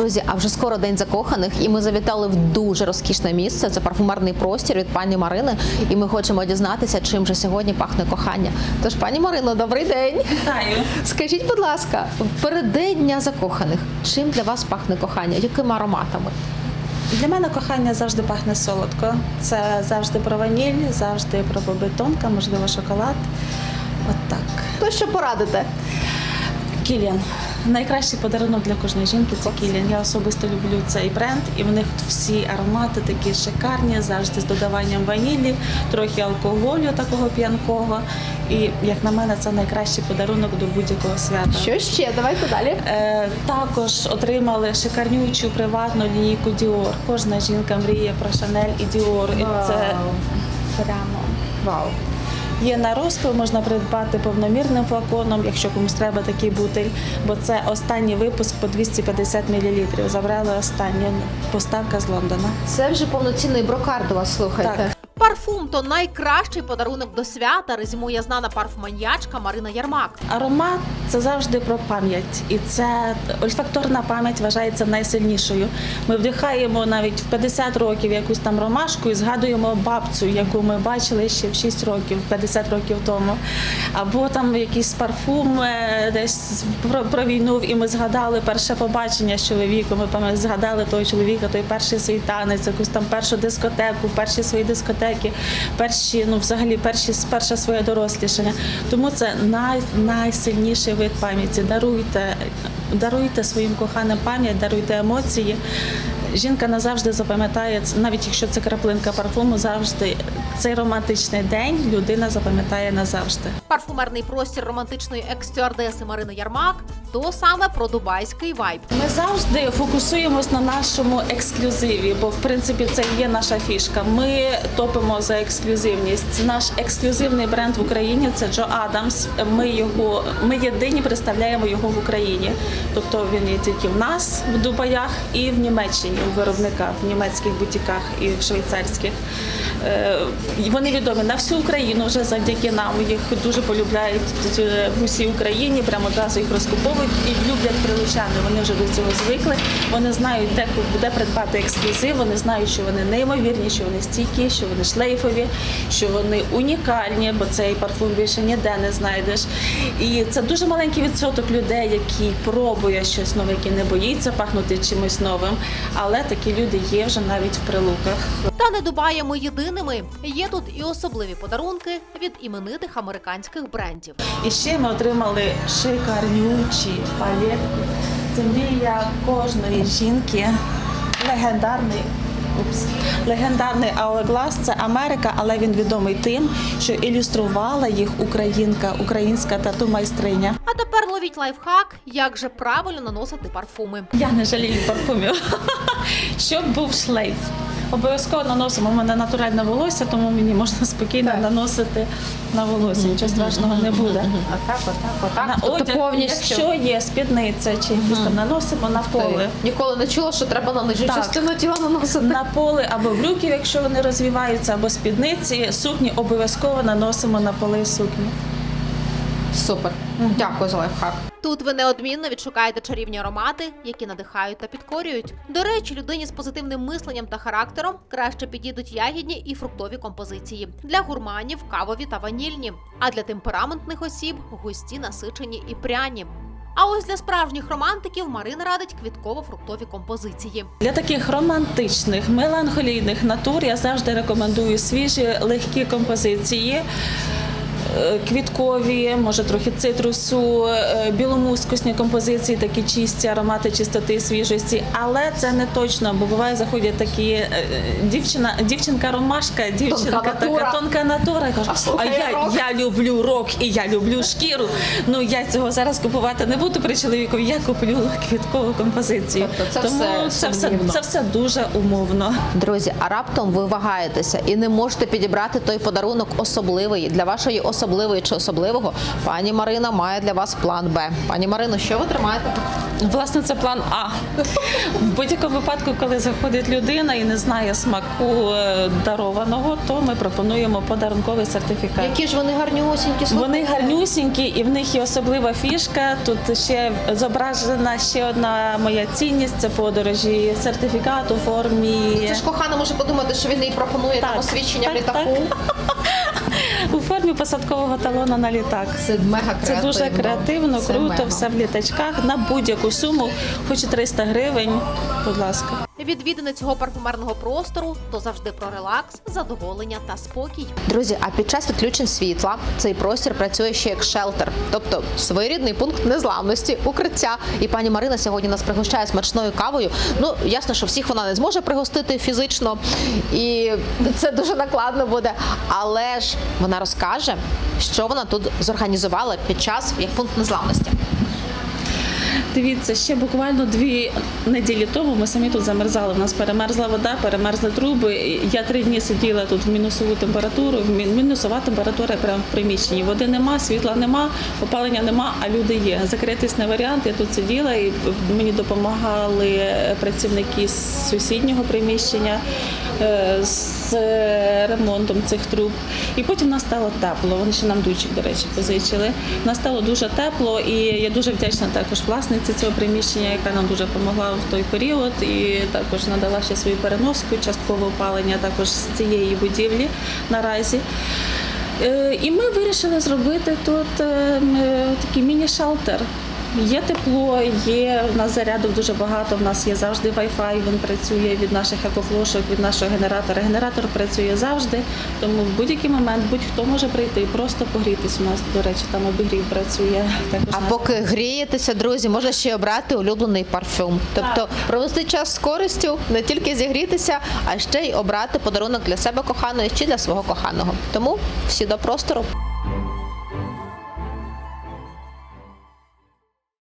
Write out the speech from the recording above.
Друзі, а вже скоро день закоханих, і ми завітали в дуже розкішне місце. Це парфумерний простір від пані Марини. І ми хочемо дізнатися, чим же сьогодні пахне кохання. Тож, пані Марино, добрий день. Вітаю. Скажіть, будь ласка, переддень дня закоханих, чим для вас пахне кохання? Якими ароматами? Для мене кохання завжди пахне солодко. Це завжди про ваніль, завжди про бобетонка, можливо, шоколад. От так. То що порадите? Кіліан. Найкращий подарунок для кожної жінки це Кіліан. Я особисто люблю цей бренд, і в них всі аромати такі шикарні, завжди з додаванням ванілі, трохи алкоголю такого п'янкого. І як на мене, це найкращий подарунок до будь-якого свята. Що ще? Давайте далі. Е, також отримали шикарнючу приватну лінійку Dior. Кожна жінка мріє про Шанель і Dior. І це прямо. Вау. Є на розпил, можна придбати повномірним флаконом, якщо комусь треба такий бутиль, бо це останній випуск по 250 мл. Забрали останню поставка з Лондона. Це вже повноцінний брокард у вас, слухайте. Так. Парфум то найкращий подарунок до свята, резюмує знана парфуманьячка Марина Ярмак. Аромат це завжди про пам'ять, і це ольфакторна пам'ять вважається найсильнішою. Ми вдихаємо навіть в 50 років якусь там ромашку і згадуємо бабцю, яку ми бачили ще в 6 років, 50 років тому. Або там якийсь парфум е, десь про, про війну, і ми згадали перше побачення з чоловіком. Ми згадали того чоловіка, той перший свій танець, якусь там першу дискотеку, перші свої дискотеки, перші, ну взагалі перші перше своє дорослішання. Тому це най, найсильніший вид пам'яті. Даруйте, даруйте своїм коханим пам'ять, даруйте емоції. Жінка назавжди запам'ятає, навіть якщо це краплинка парфуму, завжди цей романтичний день людина запам'ятає назавжди. Парфумерний простір романтичної екс-стюардеси Марини Ярмак то саме про дубайський вайб. Ми завжди фокусуємось на нашому ексклюзиві, бо в принципі це є наша фішка. Ми топимо за ексклюзивність. Наш ексклюзивний бренд в Україні це Джо Адамс. Ми його ми єдині представляємо його в Україні. Тобто він є тільки в нас в Дубаях і в Німеччині у виробниках, в німецьких бутіках і в швейцарських. Е, Вони відомі на всю Україну вже завдяки нам. Їх дуже полюбляють е, в усій Україні. Прямо одразу їх розкуповують і люблять прилучани. Вони вже до цього звикли. Вони знають, де де придбати ексклюзив. Вони знають, що вони неймовірні, що вони стійкі, що вони шлейфові, що вони унікальні, бо цей парфум більше ніде не знайдеш. І це дуже маленький відсоток людей, які пробує щось нове, які не боїться пахнути чимось новим. Але такі люди є вже навіть в прилуках. Та не Дубаєм ми єдиними. Є тут і особливі подарунки від іменитих американських брендів. І ще ми отримали шикарнючі палетки. Це мрія кожної жінки. Легендарний. Упс. Легендарний Hourglass – це Америка, але він відомий тим, що ілюструвала їх українка, українська тату майстриня. А тепер ловіть лайфхак, як же правильно наносити парфуми. Я не жалію парфумів. Щоб був шлейф. Обов'язково наносимо. У мене натуральне волосся, тому мені можна спокійно наносити на волосся. Нічого страшного не буде. Отак, отак, отак. На Тобто одяг, повністю. якщо є спідниця чи якісь там наносимо на поле. Ніколи не чула, що треба на нижню Так. частину тіла наносити. На поле або брюків, якщо вони розвиваються, або спідниці, сукні обов'язково наносимо на поли сукні. Супер. Дякую за лайфхак. Тут ви неодмінно відшукаєте чарівні аромати, які надихають та підкорюють. До речі, людині з позитивним мисленням та характером краще підійдуть ягідні і фруктові композиції. Для гурманів кавові та ванільні, а для темпераментних осіб густі, насичені і пряні. А ось для справжніх романтиків Марина радить квітково-фруктові композиції. Для таких романтичних, меланхолійних натур я завжди рекомендую свіжі легкі композиції. Е, Квіткові, може трохи цитрусу, е, біломускусні композиції, такі чисті аромати чистоти, свіжості. Але це не точно, бо буває заходять такі е, дівчина, дівчинка ромашка, дівчинка Тонка натура. така тонка натура. Каже, А а я, рок». я люблю рок і я люблю шкіру. Ну я цього зараз купувати не буду при чоловіку. Я куплю квіткову композицію. Тобто це Тому все це все це все дуже умовно. Друзі, а раптом ви вагаєтеся і не можете підібрати той подарунок особливий для вашої особливої чи особливого. Пані Марина має для вас план Б. Пані Марино, що ви тримаєте? Власне, це план А. В будь-якому випадку, коли заходить людина і не знає смаку е, дарованого, то ми пропонуємо подарунковий сертифікат. Які ж вони гарнюсінькі, Вони гарнюсінькі, і в них є особлива фішка. Тут ще зображена ще одна моя цінність це подорожі, сертифікат у формі. Це ж кохана може подумати, що він їй пропонує там Так, освідчення в так, літаку. У формі посадкового талона на літак. Це мега Це дуже креативно, Це круто, мега. все в літачках на будь-яку суму, хоч і 300 гривень. Будь ласка. Відвідини цього парфумерного простору то завжди про релакс, задоволення та спокій. Друзі, а під час відключень світла цей простір працює ще як шелтер, тобто своєрідний пункт незламності, укриття. І пані Марина сьогодні нас пригощає смачною кавою. Ну ясно, що всіх вона не зможе пригостити фізично, і це дуже накладно буде. Але ж вона розкаже, що вона тут зорганізувала під час як пункт незламності. Дивіться, ще буквально дві неділі тому ми самі тут замерзали. У нас перемерзла вода, перемерзли труби. Я три дні сиділа тут в мінусову температуру, мінусова температура прямо в приміщенні. Води нема, світла нема, опалення нема, а люди є. Закритись не варіант. Я тут сиділа і мені допомагали працівники з сусіднього приміщення е, з ремонтом цих труб. І потім нас стало тепло. Вони ще нам дучик, до речі, позичили. Нас стало дуже тепло, і я дуже вдячна також власниці цього приміщення, яка нам дуже допомогла в той період, і також надала ще свою переноску, часткове опалення також з цієї будівлі наразі. Е, І ми вирішили зробити тут е, е, такий міні-шелтер. Є тепло, є в нас зарядок дуже багато. В нас є завжди Wi-Fi, він працює від наших екофлошок, від нашого генератора. Генератор працює завжди, тому в будь-який момент будь-хто може прийти і просто погрітись. У нас, до речі, там обігрів працює. Також А поки грієтеся, друзі, можна ще й обрати улюблений парфюм. Тобто провести час з користю, не тільки зігрітися, а ще й обрати подарунок для себе коханої чи для свого коханого. Тому всі до простору.